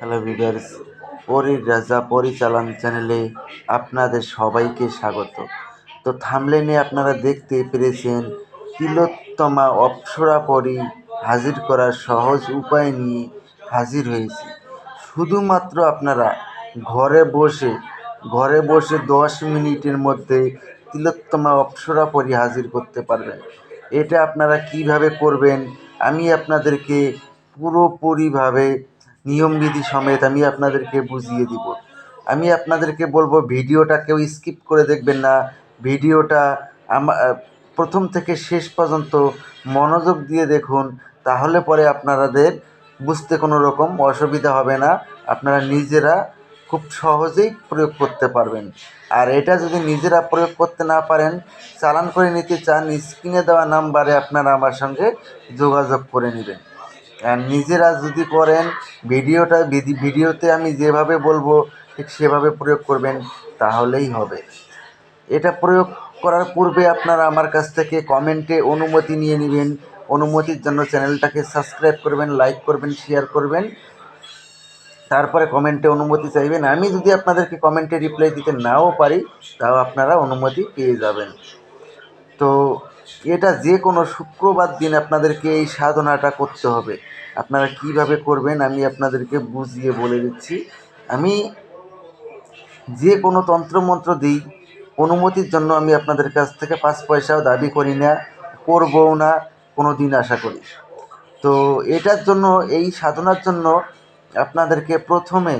Hello viewers পরীর রাজা পরিচালন চ্যানেলে আপনাদের সবাইকে স্বাগত। তো থামলেনে আপনারা দেখতে পেরেছেন তিলোত্তমা অপ্সরা পরি হাজির করার সহজ উপায় নিয়ে হাজির হয়েছি। শুধুমাত্র আপনারা ঘরে বসে ঘরে বসে দশ মিনিটের মধ্যে তিলোত্তমা অপ্সরা পরি হাজির করতে পারবেন। এটা আপনারা কীভাবে করবেন, আমি আপনাদেরকে পুরোপুরিভাবে নিয়মবিধি সমেত আমি আপনাদেরকে বুঝিয়ে দিব। আমি আপনাদেরকে বলব, ভিডিওটা কেউ স্কিপ করে দেখবেন না। ভিডিওটা প্রথম থেকে শেষ পর্যন্ত মনোযোগ দিয়ে দেখুন, তাহলে পরে আপনাদের বুঝতে কোনো রকম অসুবিধা হবে না। আপনারা নিজেরা খুব সহজেই প্রয়োগ করতে পারবেন। আর এটা যদি নিজেরা প্রয়োগ করতে না পারেন, চালান করে নিতে চান, স্ক্রিনে দেওয়া নাম্বারে আপনারা আমার সঙ্গে যোগাযোগ করে নেবেন। নিজেরা যদি করেন, ভিডিওটা ভিডিওতে আমি যেভাবে বলব, ঠিক সেভাবে প্রয়োগ করবেন, তাহলেই হবে। এটা প্রয়োগ করার পূর্বে আপনারা আমার কাছ থেকে কমেন্টে অনুমতি নিয়ে নেবেন। অনুমতির জন্য চ্যানেলটাকে সাবস্ক্রাইব করবেন, লাইক করবেন, শেয়ার করবেন। তারপরে কমেন্টে অনুমতি চাইবেন। আমি যদি আপনাদেরকে কমেন্টে রিপ্লাই দিতে নাও পারি, তাও আপনারা অনুমতি পেয়ে যাবেন। তো এটা যে কোনো শুক্রবার দিন আপনাদেরকে এই সাধনাটা করতে হবে। আপনারা কীভাবে করবেন আমি আপনাদেরকে বুঝিয়ে বলে দিচ্ছি। আমি যে কোনো তন্ত্রমন্ত্র দিই, অনুমতির জন্য আমি আপনাদের কাছ থেকে পাঁচ পয়সাও দাবি করি না, করবও না কোনো দিন আশা করি। তো এটার জন্য, এই সাধনার জন্য আপনাদেরকে প্রথমে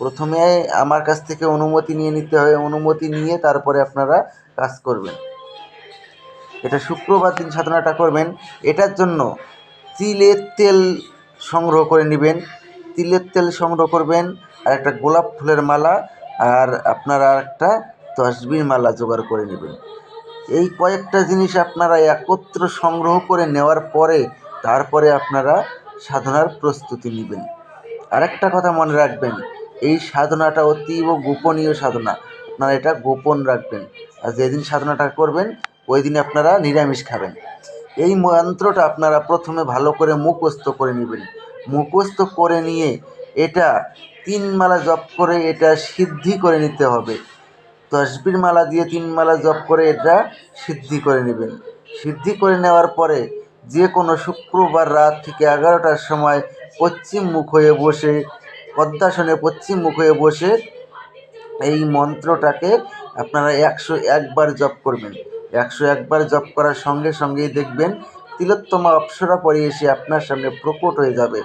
প্রথমে আমার কাছ থেকে অনুমতি নিয়ে নিতে হয় অনুমতি নিয়ে তারপরে আপনারা কাজ করবেন। এটা শুক্রবার দিন সাধনাটা করবেন। এটার জন্য তিলের তেল সংগ্রহ করে নেবেন। তিলের তেল সংগ্রহ করবেন, আর একটা গোলাপ ফুলের মালা, আর আপনারা একটা তসবির মালা জোগাড় করে নেবেন। এই কয়েকটা জিনিস আপনারা একত্র সংগ্রহ করে নেওয়ার পরে, তারপরে আপনারা সাধনার প্রস্তুতি নেবেন। আরেকটা কথা মনে রাখবেন, এই সাধনাটা অতীব গোপনীয় সাধনা। আপনারা এটা গোপন রাখবেন। আর যেদিন সাধনাটা করবেন ওই দিন আপনারা নিরামিষ খাবেন। এই মন্ত্রটা আপনারা প্রথমে ভালো করে মুখস্থ করে নেবেন। মুখস্থ করে নিয়ে এটা তিন মালা জপ করে এটা সিদ্ধি করে নিতে হবে। তসবির মালা দিয়ে তিন মালা জপ করে এটা সিদ্ধি করে নেবেন। সিদ্ধি করে নেওয়ার পরে যে কোনো শুক্রবার রাত থেকে এগারোটার সময় পশ্চিম মুখ হয়ে বসে, পদ্মাসনে পশ্চিম মুখ হয়ে বসে এই মন্ত্রটাকে আপনারা একশো একবার জপ করবেন। একশো একবার জপ করার সঙ্গে সঙ্গেই দেখবেন তিলোত্তমা অপ্সরা পরে এসে আপনার সামনে প্রকট হয়ে যাবে।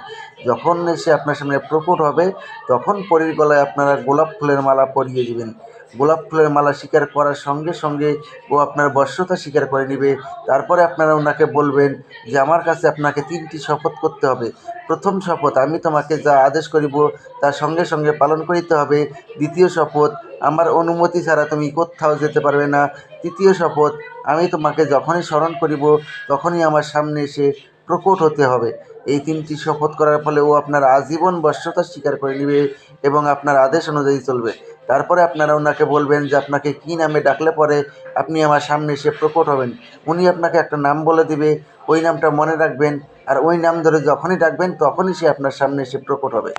যখন এসে আপনার সামনে প্রকট হবে, তখন পরীর গলায় আপনারা গোলাপ ফুলের মালা পরিয়ে দেবেন। গোলাপ ফুলের মালা স্বীকার করার সঙ্গে সঙ্গে ও আপনার বশ্যতা স্বীকার করে নেবে। তারপরে আপনারা ওনাকে বলবেন যে, আমার কাছে আপনাকে তিনটি শপথ করতে হবে। প্রথম শপথ, আমি তোমাকে যা আদেশ করিব তার সঙ্গে সঙ্গে পালন করিতে হবে। দ্বিতীয় শপথ, আমার অনুমতি ছাড়া তুমি কোথাও যেতে পারবে না। তৃতীয় শপথ আমি তোমাকে যখনই স্মরণ করিব, তখনই আমার সামনে এসে প্রকট হতে হবে। এই তিনটি শপথ করার ফলে ও আপনার আজীবন বশ্যতা স্বীকার করে নেবে এবং আপনার আদেশ অনুযায়ী চলবে। তারপরে আপনারা ওনাকে বলবেন যে, আপনাকে কী নামে ডাকলে পরে আপনি আমার সামনে এসে প্রকট হবেন? উনি আপনাকে একটা নাম বলে দিবে, ওই নামটা মনে রাখবেন। আর ওই নাম ধরে যখনই ডাকবেন, তখনই সে আপনার সামনে এসে প্রকট হবে।